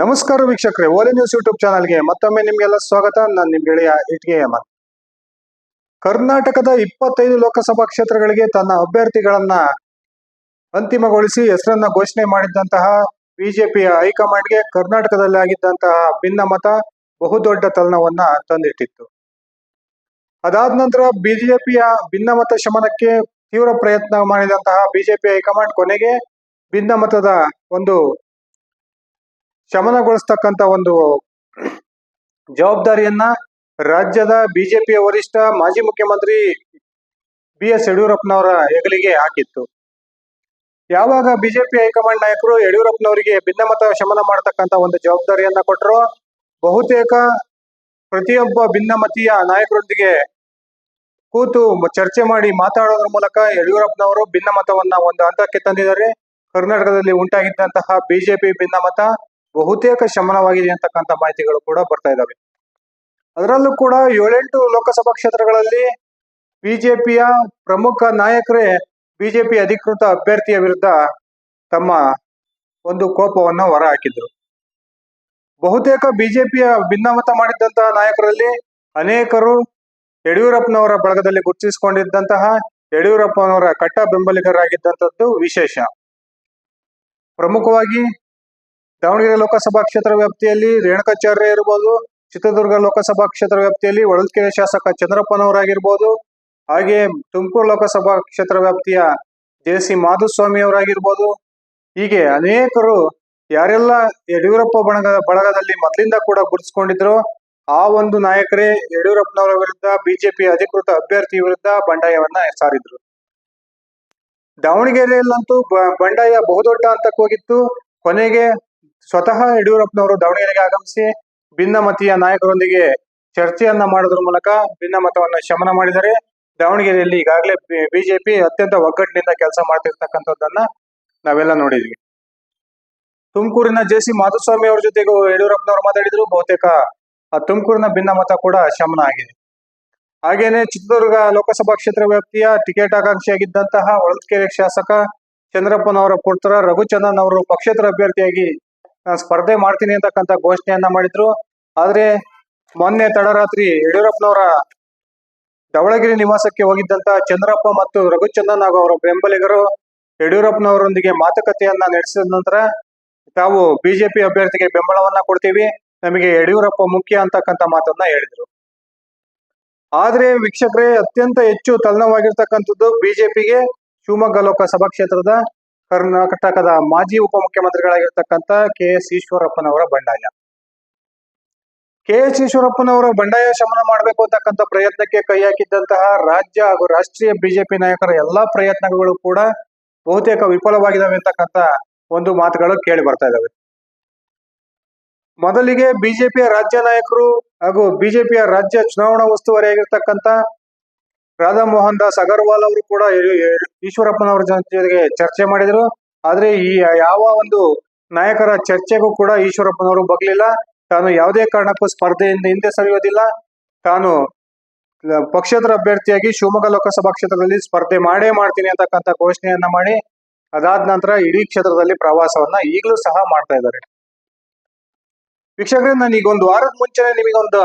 ನಮಸ್ಕಾರ ವೀಕ್ಷಕರೇ, ಓಲೆ ನ್ಯೂಸ್ ಯೂಟ್ಯೂಬ್ ಚಾನಲ್ಗೆ ಮತ್ತೊಮ್ಮೆ ನಿಮಗೆಲ್ಲ ಸ್ವಾಗತ. ನಾನು ನಿಮ್ಮ ಗೆಳೆಯ ಇಟ್ಗೆ ಕರ್ನಾಟಕದ ಇಪ್ಪತ್ತೈದು ಲೋಕಸಭಾ ಕ್ಷೇತ್ರಗಳಿಗೆ ತನ್ನ ಅಭ್ಯರ್ಥಿಗಳನ್ನ ಅಂತಿಮಗೊಳಿಸಿ ಹೆಸರನ್ನ ಘೋಷಣೆ ಮಾಡಿದ್ದಂತಹ ಬಿಜೆಪಿಯ ಹೈಕಮಾಂಡ್ಗೆ ಕರ್ನಾಟಕದಲ್ಲಿ ಆಗಿದ್ದಂತಹ ಭಿನ್ನಮತ ಬಹುದೊಡ್ಡ ತಲನವನ್ನ ತಂದಿಟ್ಟಿತ್ತು. ಅದಾದ ನಂತರ ಬಿಜೆಪಿಯ ಭಿನ್ನಮತ ಶಮನಕ್ಕೆ ತೀವ್ರ ಪ್ರಯತ್ನ ಮಾಡಿದಂತಹ ಬಿಜೆಪಿ ಹೈಕಮಾಂಡ್ ಕೊನೆಗೆ ಭಿನ್ನಮತದ ಒಂದು ಶಮನಗೊಳಿಸ್ತಕ್ಕಂತ ಒಂದು ಜವಾಬ್ದಾರಿಯನ್ನ ರಾಜ್ಯದ ಬಿಜೆಪಿಯ ವರಿಷ್ಠ ಮಾಜಿ ಮುಖ್ಯಮಂತ್ರಿ ಬಿ ಎಸ್ ಯಡಿಯೂರಪ್ಪನವರ ಹೆಗಲಿಗೆ ಹಾಕಿತ್ತು. ಯಾವಾಗ ಬಿಜೆಪಿ ಹೈಕಮಾಂಡ್ ನಾಯಕರು ಯಡಿಯೂರಪ್ಪನವರಿಗೆ ಭಿನ್ನಮತ ಶಮನ ಮಾಡತಕ್ಕಂತ ಒಂದು ಜವಾಬ್ದಾರಿಯನ್ನ ಕೊಟ್ಟರು ಬಹುತೇಕ ಪ್ರತಿಯೊಬ್ಬ ಭಿನ್ನಮತೀಯ ನಾಯಕರೊಂದಿಗೆ ಕೂತು ಚರ್ಚೆ ಮಾಡಿ ಮಾತಾಡೋದ್ರ ಮೂಲಕ ಯಡಿಯೂರಪ್ಪನವರು ಭಿನ್ನಮತವನ್ನ ಒಂದು ಹಂತಕ್ಕೆ ತಂದಿದ್ದಾರೆ. ಕರ್ನಾಟಕದಲ್ಲಿ ಉಂಟಾಗಿದ್ದಂತಹ ಬಿಜೆಪಿ ಭಿನ್ನಮತ ಬಹುತೇಕ ಶಮನವಾಗಿದೆ ಅಂತಕ್ಕಂಥ ಮಾಹಿತಿಗಳು ಕೂಡ ಬರ್ತಾ ಇದಾವೆ. ಅದರಲ್ಲೂ ಕೂಡ ಏಳೆಂಟು ಲೋಕಸಭಾ ಕ್ಷೇತ್ರಗಳಲ್ಲಿ ಬಿಜೆಪಿಯ ಪ್ರಮುಖ ನಾಯಕರೇ ಬಿಜೆಪಿ ಅಧಿಕೃತ ಅಭ್ಯರ್ಥಿಯ ವಿರುದ್ಧ ತಮ್ಮ ಒಂದು ಕೋಪವನ್ನು ಹೊರಹಾಕಿದ್ರು ಬಹುತೇಕ ಬಿಜೆಪಿಯ ಭಿನ್ನಮತ ಮಾಡಿದ್ದಂತಹ ನಾಯಕರಲ್ಲಿ ಅನೇಕರು ಯಡಿಯೂರಪ್ಪನವರ ಬಳಗದಲ್ಲಿ ಗುರುತಿಸಿಕೊಂಡಿದ್ದಂತಹ ಯಡಿಯೂರಪ್ಪನವರ ಕಟ್ಟ ಬೆಂಬಲಿಗರಾಗಿದ್ದಂಥದ್ದು ವಿಶೇಷ. ಪ್ರಮುಖವಾಗಿ ದಾವಣಗೆರೆ ಲೋಕಸಭಾ ಕ್ಷೇತ್ರ ವ್ಯಾಪ್ತಿಯಲ್ಲಿ ರೇಣುಕಾಚಾರ್ಯ ಇರ್ಬೋದು, ಚಿತ್ರದುರ್ಗ ಲೋಕಸಭಾ ಕ್ಷೇತ್ರ ವ್ಯಾಪ್ತಿಯಲ್ಲಿ ಹೊಳಲ್ಕೆರೆ ಶಾಸಕ ಚಂದ್ರಪ್ಪನವರಾಗಿರ್ಬೋದು, ಹಾಗೆ ತುಮಕೂರು ಲೋಕಸಭಾ ಕ್ಷೇತ್ರ ವ್ಯಾಪ್ತಿಯ ಜೆ ಸಿ ಮಾಧುಸ್ವಾಮಿ ಅವರಾಗಿರ್ಬೋದು. ಹೀಗೆ ಅನೇಕರು ಯಾರೆಲ್ಲ ಯಡಿಯೂರಪ್ಪ ಬಣಗ, ಬಳಗದಲ್ಲಿ ಮೊದಲಿಂದ ಕೂಡ ಗುರುತಿಸಿಕೊಂಡಿದ್ರು, ಆ ಒಂದು ನಾಯಕರೇ ಯಡಿಯೂರಪ್ಪನವರ ವಿರುದ್ಧ, ಬಿಜೆಪಿ ಅಧಿಕೃತ ಅಭ್ಯರ್ಥಿ ವಿರುದ್ಧ ಬಂಡಾಯವನ್ನ ಸಾರಿದ್ರು. ದಾವಣಗೆರೆಯಲ್ಲಂತೂ ಬಂಡಾಯ ಬಹುದೊಡ್ಡ ಹಂತಕ್ಕೆ ಹೋಗಿತ್ತು. ಕೊನೆಗೆ ಸ್ವತಃ ಯಡಿಯೂರಪ್ಪನವರು ದಾವಣಗೆರೆಗೆ ಆಗಮಿಸಿ ಭಿನ್ನಮತೀಯ ನಾಯಕರೊಂದಿಗೆ ಚರ್ಚೆಯನ್ನ ಮಾಡೋದ್ರ ಮೂಲಕ ಭಿನ್ನಮತವನ್ನ ಶಮನ ಮಾಡಿದರೆ ದಾವಣಗೆರೆಯಲ್ಲಿ ಈಗಾಗಲೇ ಬಿಜೆಪಿ ಅತ್ಯಂತ ಒಗ್ಗಟ್ಟಿನಿಂದ ಕೆಲಸ ಮಾಡ್ತಿರ್ತಕ್ಕಂಥದ್ದನ್ನ ನಾವೆಲ್ಲ ನೋಡಿದ್ವಿ. ತುಮಕೂರಿನ ಜೆ ಸಿ ಮಾಧುಸ್ವಾಮಿ ಅವ್ರ ಜೊತೆಗೂ ಯಡಿಯೂರಪ್ಪನವರು ಮಾತಾಡಿದ್ರು, ಬಹುತೇಕ ಆ ತುಮಕೂರಿನ ಭಿನ್ನಮತ ಕೂಡ ಶಮನ ಆಗಿದೆ. ಹಾಗೇನೆ ಚಿತ್ರದುರ್ಗ ಲೋಕಸಭಾ ಕ್ಷೇತ್ರ ವ್ಯಾಪ್ತಿಯ ಟಿಕೆಟ್ ಆಕಾಂಕ್ಷಿಯಾಗಿದ್ದಂತಹ ಹೊಳಲ್ಕೆರೆ ಶಾಸಕ ಚಂದ್ರಪ್ಪನವರ ಪುತ್ರ ರಘುಚಂದನ್ ಅವರು ಪಕ್ಷೇತರ ಅಭ್ಯರ್ಥಿಯಾಗಿ ನಾನು ಸ್ಪರ್ಧೆ ಮಾಡ್ತೀನಿ ಅಂತಕ್ಕಂಥ ಘೋಷಣೆಯನ್ನ ಮಾಡಿದ್ರು. ಆದ್ರೆ ಮೊನ್ನೆ ತಡರಾತ್ರಿ ಯಡಿಯೂರಪ್ಪನವರ ಧವಳಗಿರಿ ನಿವಾಸಕ್ಕೆ ಹೋಗಿದ್ದಂತ ಚಂದ್ರಪ್ಪ ಮತ್ತು ರಘುಚಂದನ್ ಹಾಗೂ ಅವರ ಬೆಂಬಲಿಗರು ಯಡಿಯೂರಪ್ಪನವರೊಂದಿಗೆ ಮಾತುಕತೆಯನ್ನ ನಡೆಸಿದ ನಂತರ ತಾವು ಬಿಜೆಪಿ ಅಭ್ಯರ್ಥಿಗೆ ಬೆಂಬಲವನ್ನ ಕೊಡ್ತೀವಿ, ನಮಗೆ ಯಡಿಯೂರಪ್ಪ ಮುಖ್ಯ ಅಂತಕ್ಕಂಥ ಮಾತನ್ನ ಹೇಳಿದ್ರು. ಆದ್ರೆ ವೀಕ್ಷಕರೇ, ಅತ್ಯಂತ ಹೆಚ್ಚು ತಲ್ಲವಾಗಿರ್ತಕ್ಕಂಥದ್ದು ಬಿಜೆಪಿಗೆ ಶಿವಮೊಗ್ಗ ಲೋಕಸಭಾ ಕ್ಷೇತ್ರದ ಕರ್ನಾಟಕದ ಮಾಜಿ ಉಪಮುಖ್ಯಮಂತ್ರಿಗಳಾಗಿರ್ತಕ್ಕಂಥ ಕೆ ಎಸ್ ಈಶ್ವರಪ್ಪನವರ ಬಂಡಾಯ. ಕೆ ಎಸ್ ಈಶ್ವರಪ್ಪನವರ ಬಂಡಾಯ ಶಮನ ಮಾಡಬೇಕು ಅಂತಕ್ಕಂಥ ಪ್ರಯತ್ನಕ್ಕೆ ಕೈ ಹಾಕಿದ್ದಂತಹ ರಾಜ್ಯ ಹಾಗೂ ರಾಷ್ಟ್ರೀಯ ಬಿಜೆಪಿ ನಾಯಕರ ಎಲ್ಲಾ ಪ್ರಯತ್ನಗಳು ಕೂಡ ಬಹುತೇಕ ವಿಫಲವಾಗಿದ್ದಾವೆ ಅಂತಕ್ಕಂಥ ಒಂದು ಮಾತುಗಳು ಕೇಳಿ ಬರ್ತಾ ಇದ್ದಾವೆ ಮೊದಲಿಗೆ ಬಿಜೆಪಿಯ ರಾಜ್ಯ ನಾಯಕರು ಹಾಗೂ ಬಿಜೆಪಿಯ ರಾಜ್ಯ ಚುನಾವಣಾ ಉಸ್ತುವಾರಿಯಾಗಿರ್ತಕ್ಕಂಥ ರಾಧಾ ಮೋಹನ್ ದಾಸ್ ಅಗರ್ವಾಲ್ ಅವರು ಕೂಡ ಈಶ್ವರಪ್ಪನವರ ಜೊತೆಗೆ ಚರ್ಚೆ ಮಾಡಿದ್ರು. ಆದ್ರೆ ಈ ಯಾವ ಒಂದು ನಾಯಕರ ಚರ್ಚೆಗೂ ಕೂಡ ಈಶ್ವರಪ್ಪನವರು ಬಗ್ಲಿಲ್ಲ. ತಾನು ಯಾವುದೇ ಕಾರಣಕ್ಕೂ ಸ್ಪರ್ಧೆಯಿಂದ ಹಿಂದೆ ಸರಿಯೋದಿಲ್ಲ. ತಾನು ಪಕ್ಷೇತರ ಅಭ್ಯರ್ಥಿಯಾಗಿ ಶಿವಮೊಗ್ಗ ಲೋಕಸಭಾ ಕ್ಷೇತ್ರದಲ್ಲಿ ಸ್ಪರ್ಧೆ ಮಾಡೇ ಮಾಡ್ತೀನಿ ಅಂತಕ್ಕಂಥ ಘೋಷಣೆಯನ್ನ ಮಾಡಿ, ಅದಾದ ನಂತರ ಇಡೀ ಕ್ಷೇತ್ರದಲ್ಲಿ ಪ್ರವಾಸವನ್ನ ಈಗಲೂ ಸಹ ಮಾಡ್ತಾ ಇದ್ದಾರೆ. ವೀಕ್ಷಕರೇ ನಾನು ಈಗ ಒಂದು ವಾರದ ಮುಂಚೆನೆ ನಿಮಗೊಂದು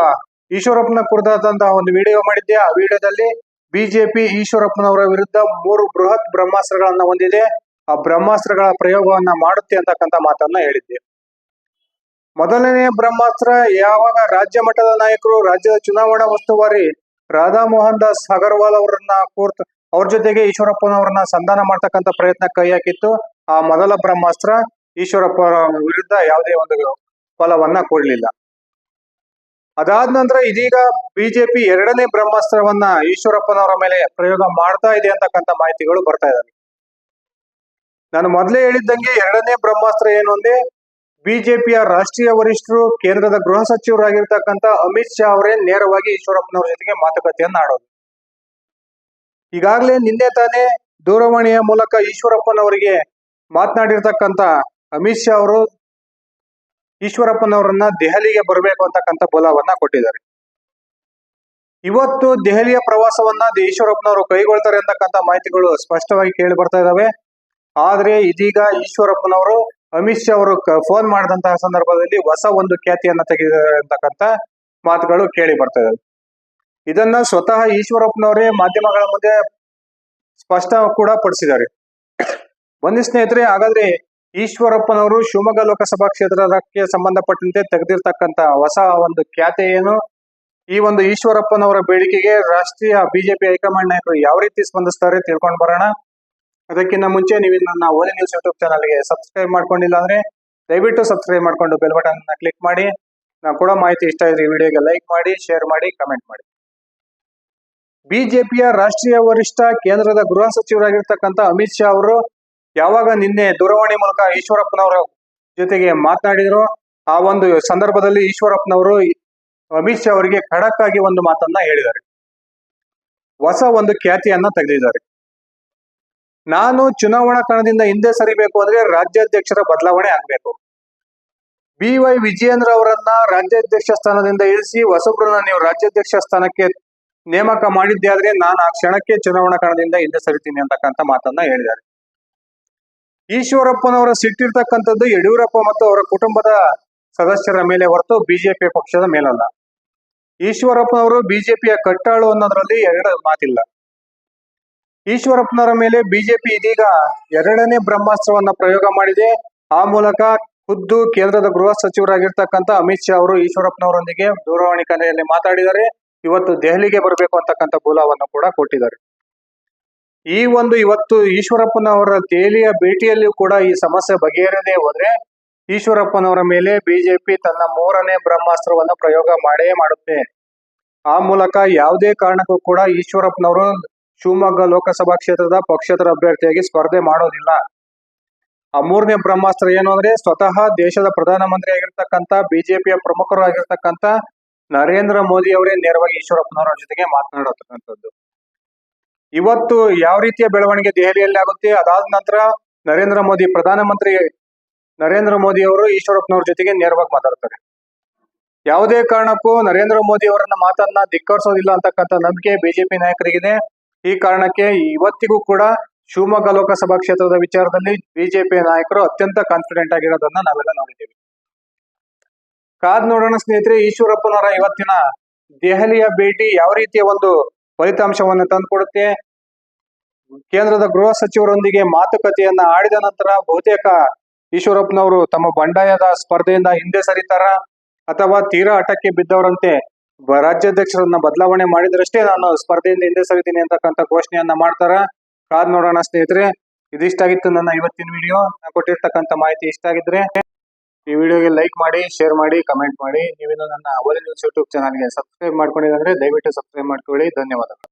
ಈಶ್ವರಪ್ಪನ ಕುರಿತಾದಂತಹ ಒಂದು ವಿಡಿಯೋ ಮಾಡಿದ್ದೆ. ಆ ವಿಡಿಯೋದಲ್ಲಿ ಬಿಜೆಪಿ ಈಶ್ವರಪ್ಪನವರ ವಿರುದ್ಧ ಮೂರು ಬೃಹತ್ ಬ್ರಹ್ಮಾಸ್ತ್ರಗಳನ್ನ ಹೊಂದಿದೆ. ಆ ಬ್ರಹ್ಮಾಸ್ತ್ರಗಳ ಪ್ರಯೋಗವನ್ನ ಮಾಡುತ್ತೆ ಅಂತಕ್ಕಂಥ ಮಾತನ್ನ ಹೇಳಿದ್ದೆ. ಮೊದಲನೆಯ ಬ್ರಹ್ಮಾಸ್ತ್ರ ಯಾವಾಗ ರಾಜ್ಯ ಮಟ್ಟದ ನಾಯಕರು, ರಾಜ್ಯದ ಚುನಾವಣಾ ಉಸ್ತುವಾರಿ ರಾಧಾ ಮೋಹನ್ ದಾಸ್ ಅಗರ್ವಾಲ್ ಅವರನ್ನ ಕೂರ್ತ, ಅವ್ರ ಜೊತೆಗೆ ಈಶ್ವರಪ್ಪನವರನ್ನ ಸಂಧಾನ ಮಾಡ್ತಕ್ಕಂಥ ಪ್ರಯತ್ನ ಕೈ ಹಾಕಿತ್ತು. ಆ ಮೊದಲ ಬ್ರಹ್ಮಾಸ್ತ್ರ ಈಶ್ವರಪ್ಪ ವಿರುದ್ಧ ಯಾವುದೇ ಒಂದು ಫಲವನ್ನ ಕೊಡ್ಲಿಲ್ಲ. ಅದಾದ ನಂತರ ಇದೀಗ ಬಿಜೆಪಿ ಎರಡನೇ ಬ್ರಹ್ಮಾಸ್ತ್ರವನ್ನ ಈಶ್ವರಪ್ಪನವರ ಮೇಲೆ ಪ್ರಯೋಗ ಮಾಡ್ತಾ ಇದೆ ಅಂತಕ್ಕಂಥ ಮಾಹಿತಿಗಳು ಬರ್ತಾ ಇದ್ದಾವೆ. ನಾನು ಮೊದಲೇ ಹೇಳಿದ್ದಂಗೆ ಎರಡನೇ ಬ್ರಹ್ಮಾಸ್ತ್ರ ಏನು ಅಂದ್ರೆ ಬಿಜೆಪಿಯ ರಾಷ್ಟ್ರೀಯ ವರಿಷ್ಠರು, ಕೇಂದ್ರದ ಗೃಹ ಸಚಿವರಾಗಿರ್ತಕ್ಕಂಥ ಅಮಿತ್ ಶಾ ಅವರೇ ನೇರವಾಗಿ ಈಶ್ವರಪ್ಪನವರ ಜೊತೆಗೆ ಮಾತುಕತೆಯನ್ನು ಆಡೋದು. ಈಗಾಗಲೇ ನಿನ್ನೆ ತಾನೇ ದೂರವಾಣಿಯ ಮೂಲಕ ಈಶ್ವರಪ್ಪನವರಿಗೆ ಮಾತನಾಡಿರ್ತಕ್ಕಂಥ ಅಮಿತ್ ಶಾ ಅವರು ಈಶ್ವರಪ್ಪನವರನ್ನ ದೆಹಲಿಗೆ ಬರಬೇಕು ಅಂತಕ್ಕಂಥ ಬೋಲವನ್ನ ಕೊಟ್ಟಿದ್ದಾರೆ. ಇವತ್ತು ದೆಹಲಿಯ ಪ್ರವಾಸವನ್ನ ಈಶ್ವರಪ್ಪನವರು ಕೈಗೊಳ್ತಾರೆ ಅಂತಕ್ಕಂಥ ಮಾಹಿತಿಗಳು ಸ್ಪಷ್ಟವಾಗಿ ಕೇಳಿ ಬರ್ತಾ ಇದಾವೆ. ಆದ್ರೆ ಇದೀಗ ಈಶ್ವರಪ್ಪನವರು ಅಮಿತ್ ಶಾ ಅವರು ಫೋನ್ ಮಾಡಿದಂತಹ ಸಂದರ್ಭದಲ್ಲಿ ಹೊಸ ಒಂದು ಖ್ಯಾತಿಯನ್ನ ತೆಗೆದಿದ್ದಾರೆ ಅಂತಕ್ಕಂಥ ಮಾತುಗಳು ಕೇಳಿ ಬರ್ತಾ ಇದಾವೆ. ಇದನ್ನ ಸ್ವತಃ ಈಶ್ವರಪ್ಪನವರೇ ಮಾಧ್ಯಮಗಳ ಮುಂದೆ ಸ್ಪಷ್ಟ ಕೂಡ ಪಡಿಸಿದ್ದಾರೆ. ಬನ್ನಿ ಸ್ನೇಹಿತರೆ, ಹಾಗಾದ್ರೆ ಈಶ್ವರಪ್ಪನವರು ಶಿವಮೊಗ್ಗ ಲೋಕಸಭಾ ಕ್ಷೇತ್ರಕ್ಕೆ ಸಂಬಂಧಪಟ್ಟಂತೆ ತೆಗೆದಿರ್ತಕ್ಕಂತ ಹೊಸ ಒಂದು ಖ್ಯಾತೆ ಏನು? ಈ ಒಂದು ಈಶ್ವರಪ್ಪನವರ ಬೇಡಿಕೆಗೆ ರಾಷ್ಟ್ರೀಯ ಬಿಜೆಪಿ ಹೈಕಮಾಂಡ್ ನಾಯಕರು ಯಾವ ರೀತಿ ಸ್ಪಂದಿಸ್ತಾರೆ ತಿಳ್ಕೊಂಡು ಬರೋಣ. ಅದಕ್ಕಿಂತ ಮುಂಚೆ ನೀವು ನನ್ನ ಓಲಿ ನ್ಯೂಸ್ ಯೂಟ್ಯೂಬ್ ಚಾನಲ್ಗೆ ಸಬ್ಸ್ಕ್ರೈಬ್ ಮಾಡ್ಕೊಂಡಿಲ್ಲ ಅಂದ್ರೆ ದಯವಿಟ್ಟು ಸಬ್ಸ್ಕ್ರೈಬ್ ಮಾಡ್ಕೊಂಡು ಬೆಲ್ ಬಟನ್ ಕ್ಲಿಕ್ ಮಾಡಿ. ನಾವು ಕೊಡೋ ಮಾಹಿತಿ ಇಷ್ಟ ಇದ್ರೆ ವಿಡಿಯೋಗೆ ಲೈಕ್ ಮಾಡಿ, ಶೇರ್ ಮಾಡಿ, ಕಮೆಂಟ್ ಮಾಡಿ. ಬಿಜೆಪಿಯ ರಾಷ್ಟ್ರೀಯ ವರಿಷ್ಠ, ಕೇಂದ್ರದ ಗೃಹ ಸಚಿವರಾಗಿರ್ತಕ್ಕಂಥ ಅಮಿತ್ ಶಾ ಅವರು ಯಾವಾಗ ನಿನ್ನೆ ದೂರವಾಣಿ ಮೂಲಕ ಈಶ್ವರಪ್ಪನವರ ಜೊತೆಗೆ ಮಾತನಾಡಿದ್ರು, ಆ ಒಂದು ಸಂದರ್ಭದಲ್ಲಿ ಈಶ್ವರಪ್ಪನವರು ಅಮಿತ್ ಶಾ ಅವರಿಗೆ ಖಡಕ್ ಆಗಿ ಒಂದು ಮಾತನ್ನ ಹೇಳಿದ್ದಾರೆ. ಹೊಸ ಒಂದು ಖ್ಯಾತಿಯನ್ನ ತೆಗೆದಿದ್ದಾರೆ. ನಾನು ಚುನಾವಣಾ ಕಣದಿಂದ ಹಿಂದೆ ಸರಿಬೇಕು ಅಂದ್ರೆ ರಾಜ್ಯಾಧ್ಯಕ್ಷರ ಬದಲಾವಣೆ ಆಗ್ಬೇಕು. ಬಿ ವೈ ವಿಜಯೇಂದ್ರ ಅವರನ್ನ ರಾಜ್ಯಾಧ್ಯಕ್ಷ ಸ್ಥಾನದಿಂದ ಇಳಿಸಿ ಹೊಸಬ್ರನ್ನ ನೀವು ರಾಜ್ಯಾಧ್ಯಕ್ಷ ಸ್ಥಾನಕ್ಕೆ ನೇಮಕ ಮಾಡಿದ್ದೆ ಆದ್ರೆ ನಾನು ಆ ಕ್ಷಣಕ್ಕೆ ಚುನಾವಣಾ ಕಣದಿಂದ ಹಿಂದೆ ಸರಿತೀನಿ ಅಂತಕ್ಕಂಥ ಮಾತನ್ನ ಹೇಳಿದ್ದಾರೆ. ಈಶ್ವರಪ್ಪನವರ ಸಿಟ್ಟಿರ್ತಕ್ಕಂಥದ್ದು ಯಡಿಯೂರಪ್ಪ ಮತ್ತು ಅವರ ಕುಟುಂಬದ ಸದಸ್ಯರ ಮೇಲೆ ಹೊರತು ಬಿಜೆಪಿ ಪಕ್ಷದ ಮೇಲಲ್ಲ. ಈಶ್ವರಪ್ಪನವರು ಬಿಜೆಪಿಯ ಕಟ್ಟಾಳು ಅನ್ನೋದ್ರಲ್ಲಿ ಎರಡು ಮಾತಿಲ್ಲ. ಈಶ್ವರಪ್ಪನವರ ಮೇಲೆ ಬಿಜೆಪಿ ಇದೀಗ ಎರಡನೇ ಬ್ರಹ್ಮಾಸ್ತ್ರವನ್ನ ಪ್ರಯೋಗ ಮಾಡಿದೆ. ಆ ಮೂಲಕ ಖುದ್ದು ಕೇಂದ್ರದ ಗೃಹ ಸಚಿವರಾಗಿರ್ತಕ್ಕಂಥ ಅಮಿತ್ ಶಾ ಅವರು ಈಶ್ವರಪ್ಪನವರೊಂದಿಗೆ ದೂರವಾಣಿ ಕಲೆಯಲ್ಲಿ ಮಾತಾಡಿದ್ದಾರೆ. ಇವತ್ತು ದೆಹಲಿಗೆ ಬರಬೇಕು ಅಂತಕ್ಕಂಥ ಗೋಲವನ್ನು ಕೂಡ ಕೊಟ್ಟಿದ್ದಾರೆ. ಈ ಒಂದು ಇವತ್ತು ಈಶ್ವರಪ್ಪನವರ ದೆಹಲಿಯ ಭೇಟಿಯಲ್ಲಿಯೂ ಕೂಡ ಈ ಸಮಸ್ಯೆ ಬಗೆಹರದೇ ಹೋದ್ರೆ, ಈಶ್ವರಪ್ಪನವರ ಮೇಲೆ ಬಿಜೆಪಿ ತನ್ನ ಮೂರನೇ ಬ್ರಹ್ಮಾಸ್ತ್ರವನ್ನ ಪ್ರಯೋಗ ಮಾಡೇ ಮಾಡುತ್ತೆ. ಆ ಮೂಲಕ ಯಾವುದೇ ಕಾರಣಕ್ಕೂ ಕೂಡ ಈಶ್ವರಪ್ಪನವರು ಶಿವಮೊಗ್ಗ ಲೋಕಸಭಾ ಕ್ಷೇತ್ರದ ಪಕ್ಷೇತರ ಅಭ್ಯರ್ಥಿಯಾಗಿ ಸ್ಪರ್ಧೆ ಮಾಡೋದಿಲ್ಲ. ಆ ಮೂರನೇ ಬ್ರಹ್ಮಾಸ್ತ್ರ ಏನು ಅಂದ್ರೆ, ಸ್ವತಃ ದೇಶದ ಪ್ರಧಾನಮಂತ್ರಿ ಆಗಿರ್ತಕ್ಕಂತ ಬಿಜೆಪಿಯ ಪ್ರಮುಖರು ಆಗಿರ್ತಕ್ಕಂತ ನರೇಂದ್ರ ಮೋದಿ ಅವರೇ ನೇರವಾಗಿ ಈಶ್ವರಪ್ಪನವರ ಜೊತೆಗೆ ಮಾತನಾಡತಕ್ಕಂಥದ್ದು. ಇವತ್ತು ಯಾವ ರೀತಿಯ ಬೆಳವಣಿಗೆ ದೆಹಲಿಯಲ್ಲಿ ಆಗುತ್ತೆ? ಅದಾದ ನಂತರ ನರೇಂದ್ರ ಮೋದಿ, ಪ್ರಧಾನಮಂತ್ರಿ ನರೇಂದ್ರ ಮೋದಿ ಅವರು ಈಶ್ವರಪ್ಪನವ್ರ ಜೊತೆಗೆ ನೇರವಾಗಿ ಮಾತಾಡ್ತಾರೆ. ಯಾವುದೇ ಕಾರಣಕ್ಕೂ ನರೇಂದ್ರ ಮೋದಿ ಅವರನ್ನ ಮಾತನ್ನ ಧಿಕ್ಕರಿಸೋದಿಲ್ಲ ಅಂತಕ್ಕಂಥ ನಂಬಿಕೆ ಬಿಜೆಪಿ ನಾಯಕರಿಗಿದೆ. ಈ ಕಾರಣಕ್ಕೆ ಇವತ್ತಿಗೂ ಕೂಡ ಶಿವಮೊಗ್ಗ ಲೋಕಸಭಾ ಕ್ಷೇತ್ರದ ವಿಚಾರದಲ್ಲಿ ಬಿಜೆಪಿ ನಾಯಕರು ಅತ್ಯಂತ ಕಾನ್ಫಿಡೆಂಟ್ ಆಗಿರೋದನ್ನ ನಾವೆಲ್ಲ ನೋಡಿದ್ದೀವಿ. ಕಾದ್ ನೋಡೋಣ ಸ್ನೇಹಿತರೆ, ಈಶ್ವರಪ್ಪನವರ ಇವತ್ತಿನ ದೆಹಲಿಯ ಭೇಟಿ ಯಾವ ರೀತಿಯ ಒಂದು ಫಲಿತಾಂಶವನ್ನು ತಂದುಕೊಡುತ್ತೆ ಕೇಂದ್ರದ ಗೃಹ ಸಚಿವರೊಂದಿಗೆ ಮಾತುಕತೆಯನ್ನ ಆಡಿದ ನಂತರ ಬಹುತೇಕ ಈಶ್ವರಪ್ಪನವರು ತಮ್ಮ ಬಂಡಾಯದ ಸ್ಪರ್ಧೆಯಿಂದ ಹಿಂದೆ ಸರಿತಾರ? ಅಥವಾ ತೀರಾ ಹಠಕ್ಕೆ ಬಿದ್ದವರಂತೆ ರಾಜ್ಯಾಧ್ಯಕ್ಷರನ್ನ ಬದಲಾವಣೆ ಮಾಡಿದ್ರಷ್ಟೇ ನಾನು ಸ್ಪರ್ಧೆಯಿಂದ ಹಿಂದೆ ಸರಿತೀನಿ ಅಂತಕ್ಕಂಥ ಘೋಷಣೆಯನ್ನ ಮಾಡ್ತಾರ? ಕಾದ್ ನೋಡೋಣ ಸ್ನೇಹಿತರೆ. ಇದಿಷ್ಟಾಗಿತ್ತು ನನ್ನ ಇವತ್ತಿನ ವಿಡಿಯೋ ಕೊಟ್ಟಿರ್ತಕ್ಕಂಥ ಮಾಹಿತಿ ಇಷ್ಟ ಆಗಿದ್ರೆ ಈ ವಿಡಿಯೋಗೆ ಲೈಕ್ ಮಾಡಿ, ಶೇರ್ ಮಾಡಿ, ಕಮೆಂಟ್ ಮಾಡಿ. ನೀವಿನ್ನು ನನ್ನ ಅವಲಿ ನ್ಯೂಸ್ ಯೂಟ್ಯೂಬ್ ಚಾನಲ್ಗೆ ಸಬ್ಸ್ಕ್ರೈಬ್ ಮಾಡ್ಕೊಂಡಿದ್ರೆ ದಯವಿಟ್ಟು ಸಬ್ಸ್ಕ್ರೈಬ್ ಮಾಡ್ಕೊಳ್ಳಿ. ಧನ್ಯವಾದಗಳು.